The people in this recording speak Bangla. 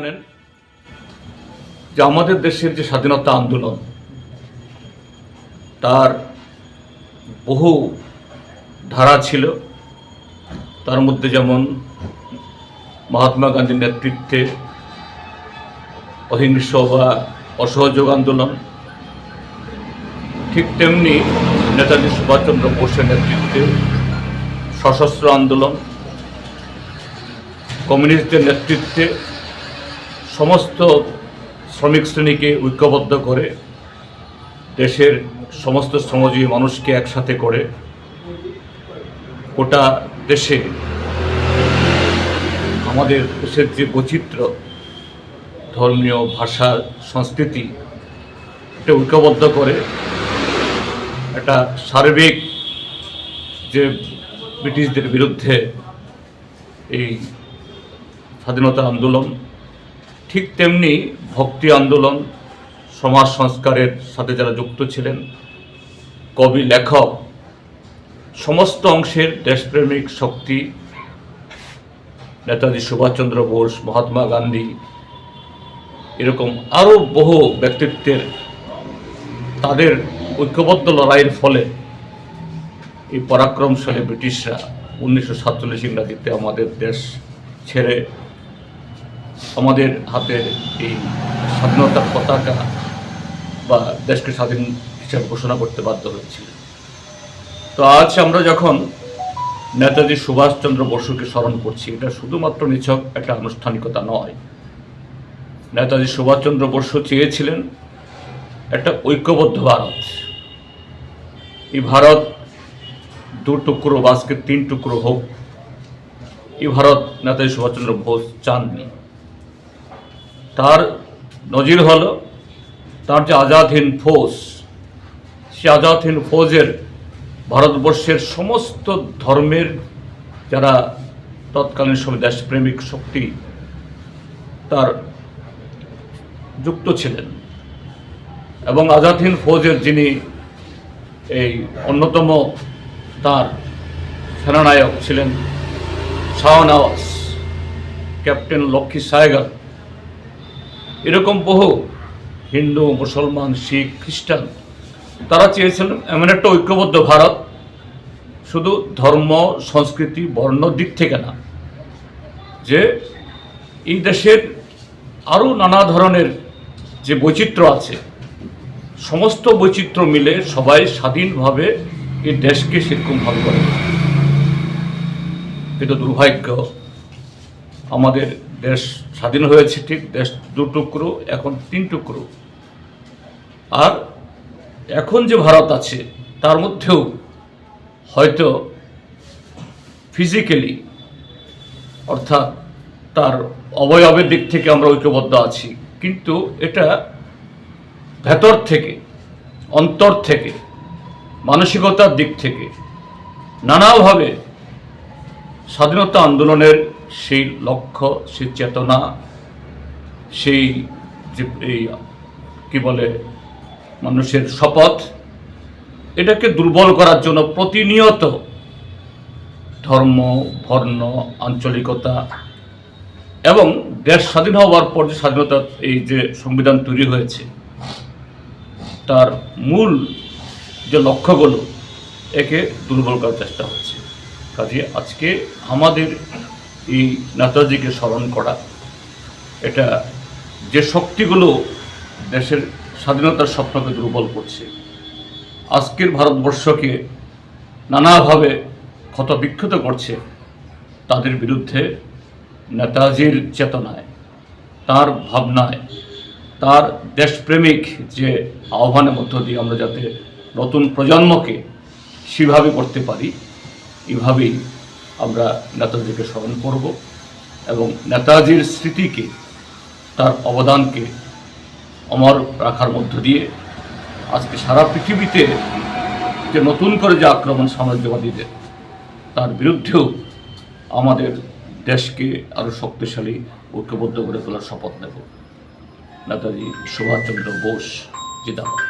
জানেন যে আমাদের দেশের যে স্বাধীনতা আন্দোলন, তার বহু ধারা ছিল। তার মধ্যে যেমন মহাত্মা গান্ধীর নেতৃত্বে অহিংস বা অসহযোগ আন্দোলন, ঠিক তেমনি নেতাজি সুভাষচন্দ্র বোসের নেতৃত্বে সশস্ত্র আন্দোলন, কমিউনিস্টদের নেতৃত্বে সমস্ত শ্রমিক শ্রেণীকে ঐক্যবদ্ধ করে, দেশের সমস্ত শ্রমজীবী মানুষকে একসাথে করে গোটা দেশে আমাদের দেশের যে বৈচিত্র্য, ধর্মীয় ভাষা, সংস্কৃতি, এটা ঐক্যবদ্ধ করে একটা সার্বিক যে ব্রিটিশদের বিরুদ্ধে এই স্বাধীনতা আন্দোলন ঠিক তেমনি ভক্তি আন্দোলন, সমাজ সংস্কারের সাথে যারা যুক্ত ছিলেন, কবি, লেখক, সমস্ত অংশের দেশপ্রেমিক শক্তি, নেতাজি সুভাষচন্দ্র বোস, মহাত্মা গান্ধী, এরকম আরও বহু ব্যক্তিত্বের তাদের ঐক্যবদ্ধ লড়াইয়ের ফলে এই পরাক্রমশালী ব্রিটিশরা উনিশশো সাতচল্লিশ ইংরাজিতে আমাদের দেশ ছেড়ে আমাদের হাতে এই স্বাধীনতার পতাকা বা দেশকে স্বাধীন হিসাবে ঘোষণা করতে বাধ্য হয়েছিল। তো আজ আমরা যখন নেতাজি সুভাষচন্দ্র বসুকে স্মরণ করছি, এটা শুধুমাত্র নিছক একটা আনুষ্ঠানিকতা নয়। নেতাজি সুভাষচন্দ্র বসু চেয়েছিলেন একটা ঐক্যবদ্ধ ভারত। এই ভারত দু টুকরো বাসকে তিন টুকরো হোক, এই ভারত নেতাজি সুভাষচন্দ্র বোস চাননি। তার নজির হল, তার যে আজাদহীন ফৌজ, সে আজাদহীন ফৌজের ভারতবর্ষের সমস্ত ধর্মের যারা তৎকালীন সময় দেশপ্রেমিক শক্তি, তার যুক্ত ছিলেন। এবং আজাদহীন ফৌজের যিনি এই অন্যতম তার সেনানায়ক ছিলেন শাহনওয়াজ, ক্যাপ্টেন লক্ষ্মী সায়গার এরকম বহু হিন্দু, মুসলমান, শিখ, খ্রিস্টান, তারা চেয়েছিলেন এমন একটা ঐক্যবদ্ধ ভারত। শুধু ধর্ম, সংস্কৃতি, বর্ণ দিক থেকে না, যে এই দেশের আরও নানা ধরনের যে বৈচিত্র্য আছে, সমস্ত বৈচিত্র্য মিলে সবাই স্বাধীনভাবে এই দেশকে সেরকম সেরকমভাবে করে কিন্তু দুর্ভাগ্য। আমাদের দেশ স্বাধীন হয়েছে ঠিক, দেশ দু টুকরো, এখন তিন টুকরো। আর এখন যে ভারত আছে, তার মধ্যেও হয়তো ফিজিক্যালি অর্থাৎ তার অবয়বের দিক থেকে আমরা ঐক্যবদ্ধ আছি, কিন্তু এটা ভেতর থেকে, অন্তর থেকে, মানসিকতার দিক থেকে নানাভাবে স্বাধীনতা আন্দোলনের সেই লক্ষ্য, সেই চেতনা, সেই যে এই কি বলে মানুষের শপথ, এটাকে দুর্বল করার জন্য প্রতিনিয়ত ধর্ম, বর্ণ, আঞ্চলিকতা এবং দেশ স্বাধীন হওয়ার পর যে স্বাধীনতা, এই যে সংবিধান তৈরি হয়েছে, তার মূল যে লক্ষ্যগুলো, একে দুর্বল করার চেষ্টা হচ্ছে। কাজে আজকে আমাদের এই নেতাজিকে স্মরণ করা। এটা যে শক্তিগুলো দেশের স্বাধীনতার স্বপ্নকে দুর্বল করছে, আজকের ভারতবর্ষকে নানাভাবে ক্ষতবিক্ষত করছে, তাদের বিরুদ্ধে নেতাজির চেতনায়, তার ভাবনায়, তার দেশপ্রেমিক যে আহ্বানের মধ্য দিয়ে আমরা যাতে নতুন প্রজন্মকে সেভাবে করতে পারি, এভাবেই আমরা নেতাজিকে স্মরণ করব এবং নেতাজির স্মৃতিকে, তার অবদানকে অমর রাখার মধ্য দিয়ে আজকে সারা পৃথিবীতে যে নতুন করে যে আক্রমণ সাম্রাজ্যবাদীদের, তার বিরুদ্ধেও আমাদের দেশকে আরও শক্তিশালী, ঐক্যবদ্ধ করে তোলার শপথ নেব। নেতাজি সুভাষচন্দ্র বোস জিদাবাদ